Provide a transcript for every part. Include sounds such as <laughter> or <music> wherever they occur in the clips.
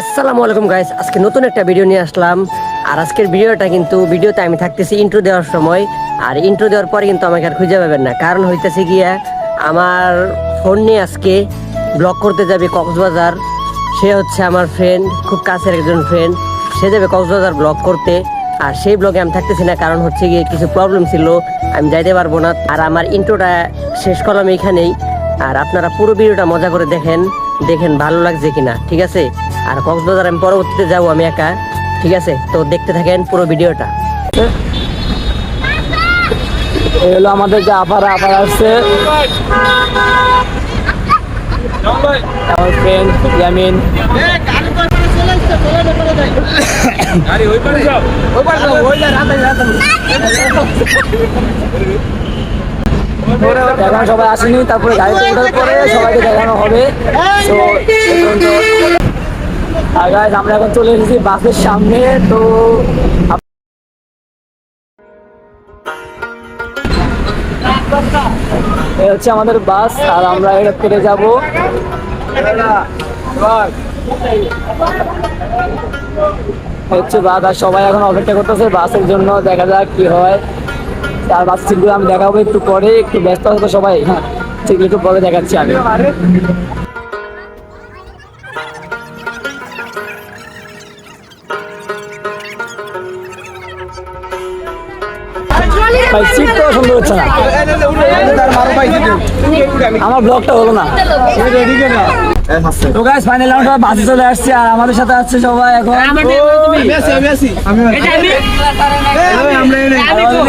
আসসালামু আলাইকুম গাইস আজকে নতুন একটা ভিডিও নিয়ে আসলাম। আর আজকের ভিডিওটা কিন্তু ভিডিওতে আমি থাকতেছি ইন্ট্রো দেওয়ার সময়। আর ইন্ট্রো দেওয়ার পরে কিন্তু আমাকে আর খুঁজে পাবেন না। কারণ হইতেছে গিয়া, আমার ফোন নিয়ে আজকে ব্লগ করতে যাবে কক্সবাজার। সে হচ্ছে আমার ফ্রেন্ড খুব কাছের একজন ফ্রেন্ড সে যাবে কক্সবাজার ব্লগ করতে। আর সেই ব্লগে আমি থাকতেছি না, কারণ হচ্ছে গিয়ে কিছু প্রবলেম ছিল। আমি যাইতে পারব না। আর আমার ইন্ট্রোটা শেষ করলাম এখানেই। আর আপনারা পুরো ভিডিওটা মজা করে দেখেন দেখেন ভালো লাগছে কিনা, ঠিক আছে? আর কক্সবাজার আমি পরবর্তীতে যাব, আমি একা, ঠিক আছে? তো দেখতে থাকেন পুরো ভিডিওটা। এই হলো আমাদের যে আপারা আপারা আসছে। সবাই আসেনি, তারপরে গাড়িতে পরে সবাইকে দেখানো হবে। তো আর guys, আমরা এখন চলে এসেছি বাসের সামনে তো এই হচ্ছে আমাদের বাস আর আমরা এটা করে যাব। হচ্ছে বাস আর সবাই এখন অপেক্ষা করতেছে বাসের জন্য দেখা যাক কি হয়। আর বাস সিটগুলো আমি দেখাবো একটু পরে একটু ব্যস্ত হবে সবাই। হ্যাঁ সেগুলো একটু পরে দেখাচ্ছি আমি ভাই সিট তো সুন্দর হচ্ছে না আমার ব্লগটা হলো না তো গাইস ফাইনাল আমরা সবাই বাসে চলে আসছে আর আমাদের সাথে আসছে সবাই এখন।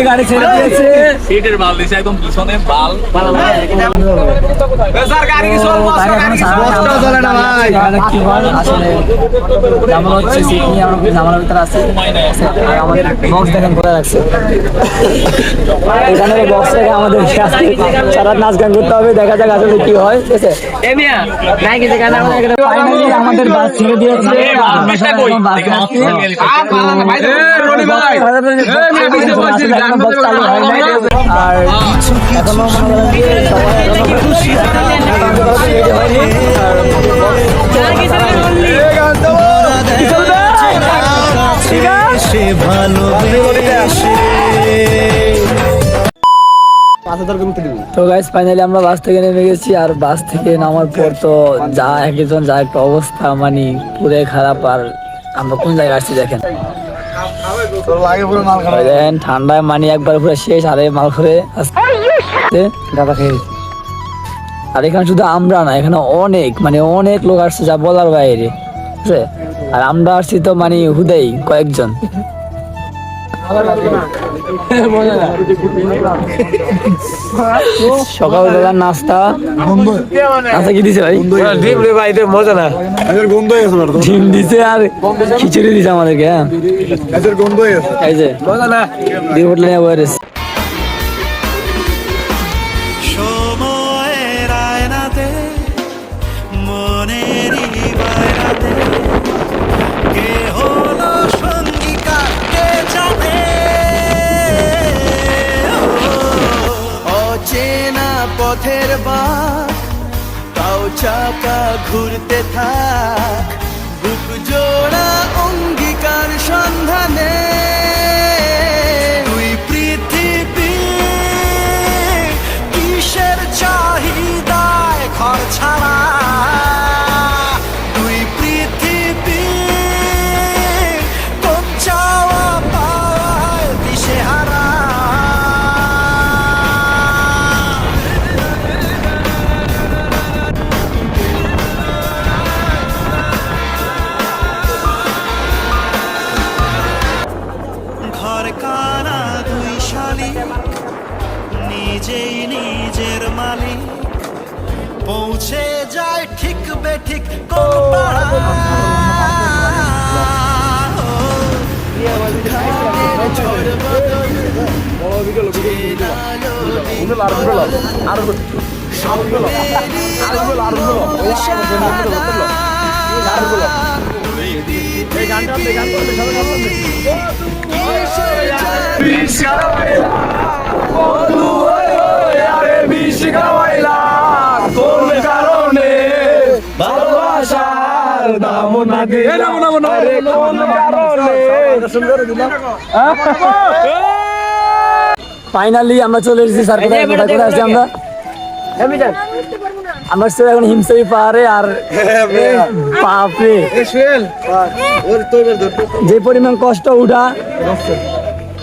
গাড়ি ছেড়ে দিয়েছে। সিটের বাল দিছে একদম পিছনে বাল। তো তাকে এখনও সারা এখানে কি আসলে জামাল হচ্ছে সিট নিয়ে আমরা জামালের ভিতরে আছি। আর আমাদের বক্স দেখেন করে রাখছে? এখানে বক্স থেকে আমাদের সারা নাচ গান করতে হবে। দেখা যাক আসলে কি হয়। ঠিক আছে? ফাইনালি আমাদের বাস ছেড়ে দিয়েছে আর এখন। তো গাইস ফাইনালি আমরা বাস থেকে নেমে গেছি আর বাস থেকে নামার পর তো যা একজন যা একটা অবস্থা মানে পুরে খারাপ আর আমরা কোন জায়গায় আসছি দেখেন। দেখেন ঠান্ডায় মানি একবার পুরো শেষ আরে মাল করে খেয়ে আর এখানে শুধু আমরা না এখানে অনেক মানে অনেক লোক আসছে যা বলার বাইরে। আর আমরা আসছি তো মানে হুদেই কয়েকজন। সকালবেলা নাস্তা। নাস্তা কি দিছে ভাই? ডিম রে ভাই এটা মজা না। এদের গন্ধ হয়ে গেছে ডিম দিছে আর খিচুড়ি দিছে আমাদেরকে হ্যাঁ। এদের গন্ধ হয়ে গেছে এই যে মজা না। ঘুরতে থাক ঝড় বদল দাম না আরে কোন কারণে? ফাইনালি আমরা চলে এসেছি স্যার কোথায়? কোথায় কোথায় আছি আমরা? আমার স্যার এখন হিমসাই পাহাড়ে আর বাপরে। তো এবার ধর যে পরিমাণ কষ্ট উঠা।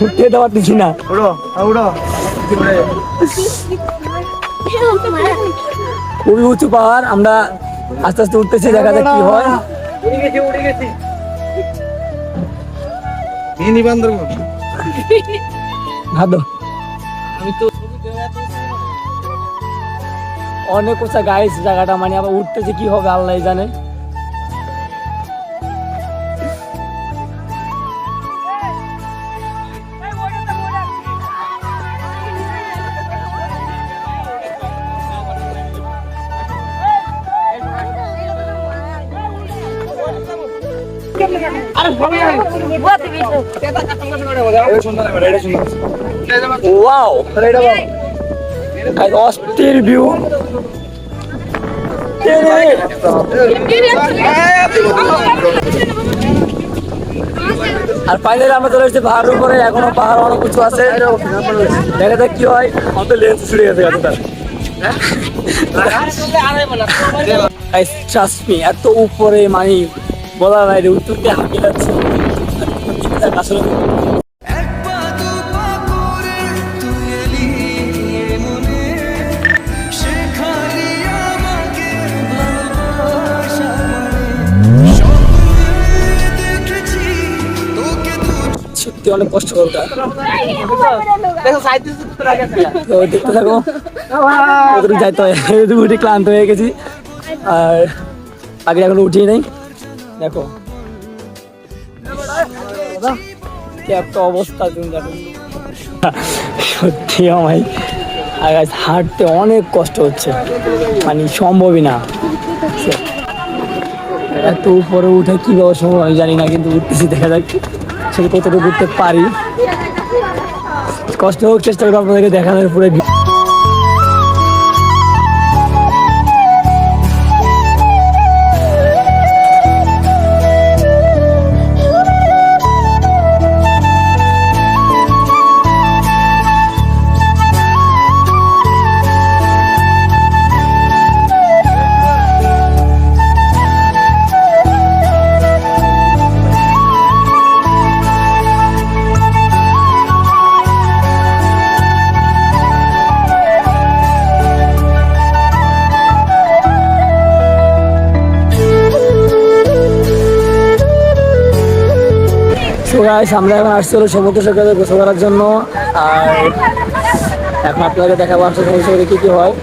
উঠতে দেওয়ার দিচ্ছি না। উড়ো। <laughs> খুবই উঁচু পাহাড় আমরা আস্তে আস্তে উঠতেছি দেখা যাক কি হয়? হিন্দি বান্দরবন। তো অনেক উঁচা গাইস জায়গাটা মানে আবার উঠতেছে কি হবে আল্লাহ জানে। ওয়াও অস্থির ভিউ আর ফাইনালি আমরা চলে এসেছি পাহাড়ের উপরে। এখনও পাহাড় অনেক কিছু আছে। দেখা যাক কি হয়। আমাদের লেন্স ছুটে গেছে এত উপরে মানে বলার বাইরে উত্তরকে হাঁকে যাচ্ছে। আসলে সত্যি অনেক কষ্ট ওটা। তো দেখতে থাকো। কতটুকু যাইতে হয়? উঠে ক্লান্ত হয়ে গেছি। আর আগে এখনও উঠিয়ে নেই দেখো। কি একটা অবস্থা তুমি সত্যি আমায় guys, হাঁটতে অনেক কষ্ট হচ্ছে। মানে সম্ভবই না। এত উপরে উঠে কীভাবে সম্ভব আমি জানি না কিন্তু উঠতেছি দেখা যাক সেটা কতটুকু উঠতে পারি। কষ্ট হোক চেষ্টা করব আপনাদেরকে দেখানোর পুরো So আমরা এখন আসছি সমুদ্র সৈকতে গোসল করার জন্য। আর এখন আপনাদের দেখাবো আসলে সমুদ্র সৈকতে কি কি হয়।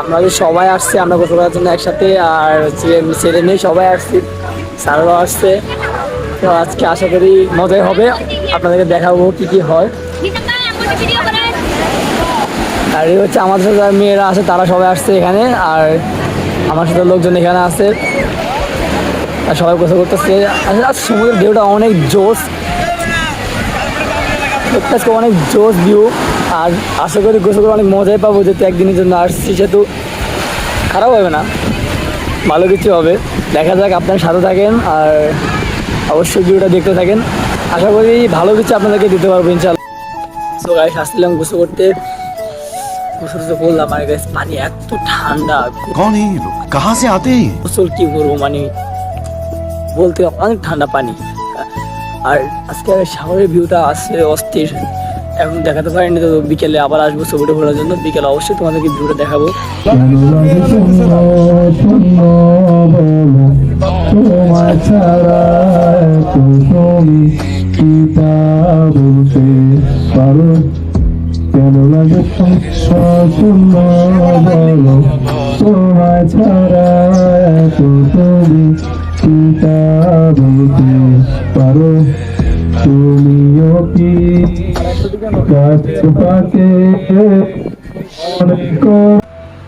আমরা যে সবাই আসছে, আমরা গোসল করার জন্য একসাথে, আর ছেলে মেয়ে সবাই আসছি, স্যাররাও আসছে। তো আজকে আশা করি মজাই হবে। আপনাদেরকে দেখাবো কি কি হয়। আর এই হচ্ছে আমাদের সাথে যারা মেয়েরা আছে, তারা সবাই আসছে এখানে। আর আমার সাথে লোকজন এখানে আছে। আর সবাই গোসল করতেছে। আর সমুদ্রের ঢেউটা অনেক জোশ। আজকে অনেক জোশ ভিউ আর আশা করি গোসল করে অনেক মজাই পাবো যেহেতু একদিনের জন্য আসছি সেহেতু খারাপ হবে না। ভালো কিছু হবে। দেখা যাক আপনার সাথে থাকেন আর অবশ্যই ভিডিওটা দেখতে থাকেন। আশা করি ভালো কিছু আপনাদেরকে দিতে পারব ইনশাল্লাহ তো গাইস আসছিলাম গোসল করতে। গোসল তো করলাম আর গাইস পানি এত ঠান্ডা। কি করব মানে বলতে অনেক ঠান্ডা পানি। আর আজকে সাগরের ভিউটা আসছে অস্থির। এখন দেখাতে পারিনি, তো বিকেলে আবার আসব ছবিটা ঘোরার জন্য। বিকেলে অবশ্যই তোমাদেরকে ভিউটা দেখাবো। ছাড়া তুমি বলতে পারো তুমিও কি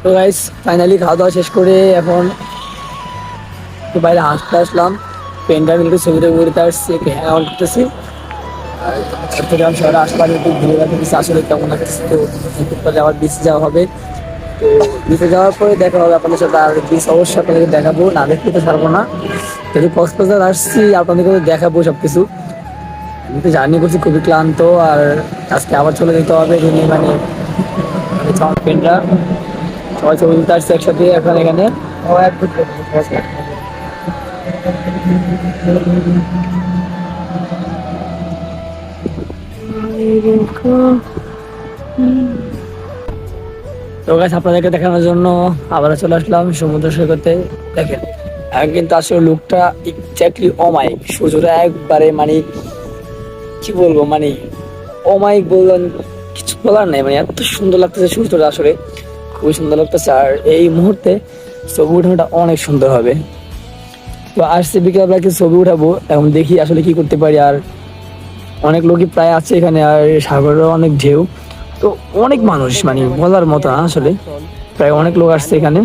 তো গাইস ফাইনালি খাওয়া দাওয়া শেষ করে এখন একটু বাইরে হাঁটতে আসলাম। পেনটা মিলে ছবিটা ঘুরতে আসছি, একটু হ্যাং আউট করতেছি। চট্টগ্রাম শহরে আশপাশে একটু ঘুরে রাখতেছি আসলে কেমন লাগতেছে তো, একটু পরে আবার বেশি যাওয়া হবে। তো বিচে যাওয়ার পরে দেখা হবে, আপনাদের সাথে আর বিচ অবশ্যই আপনাদেরকে দেখাবো। না দেখতে তো ছাড়বো না। যদি কক্সবাজার আসছি আপনাদেরকে দেখাবো সব কিছু আমি তো জার্নি করছি, খুবই ক্লান্ত। আর আজকে আবার চলে যেতে হবে এখানে মানে ফ্রেন্ডরা সবাই ছবি তুলতে আসছে একসাথে, এখন এখানে। এক তো গাছ আপনাদেরকে দেখানোর জন্য আবার চলে আসলাম সমুদ্র সৈকতে। দেখেন কিন্তু আসলে লুকটা এক্স্যাক্টলি অমায়িক সূর্যটা একবারে মানে কি বলব মানে অমায়িক বললেন কিছু বলার নেই মানে এত সুন্দর লাগতেছে সূর্যটা আসলে, খুবই সুন্দর লাগতেছে। আর এই মুহূর্তে ছবি উঠানোটা অনেক সুন্দর হবে। তো আসছে বিকেলবেলা কিছু ছবি উঠাবো, এখন দেখি আসলে কি করতে পারি। আর অনেক লোকই প্রায় আছে এখানে, আর সাগরেরও অনেক ঢেউ। তো অনেক মানুষ মানে বলার মতো আসলে। প্রায় অনেক লোক আসছে এখানে।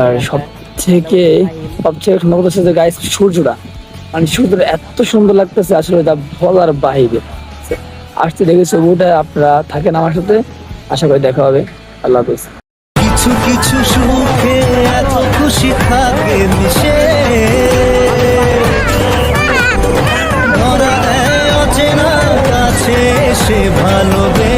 আর সব থেকে সবচেয়ে সুন্দর কথা হচ্ছে যে গাইস সূর্যটা মানে সূর্যটা এত সুন্দর লাগতেছে আসলে তা বলার বাহিরে আসতে দেখে ছবিটা আপনারা থাকেন আমার সাথে। আশা করি দেখা হবে। আল্লাহ হাফিজ। কিছু কিছু সুখে এত খুশি থাকে মিশে। ধরা দেয় অচেনা কাছে ভালোবেসে।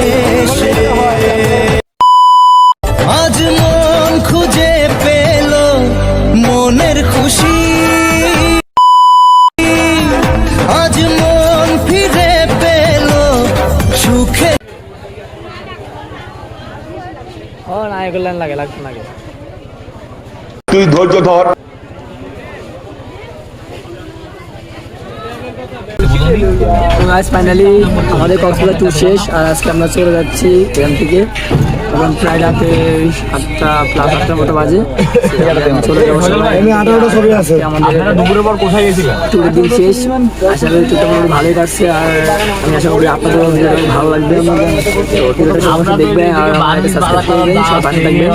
তুই ধৈর্য ধর। আজ ফাইনালি আমাদের কক্সবাজার ট্যুর শেষ আর আজকে আমরা চলে যাচ্ছি এখান থেকে। এখন প্রায় রাতে আটটা প্লাস আটটার মতো বাজে। চলে যাব আমাদের দুপুরের পর কোথায় গেছিলেন? ট্যুরের দিন শেষ। আশা করি ট্যুরটা মোটামুটি ভালোই কাটছে আর আমি আশা করি আপনাদের ভিডিওটা ভালো লাগবে। ভিডিওটা সবাই দেখবেন আর সাবস্ক্রাইব করবেন সব পাশে থাকবেন।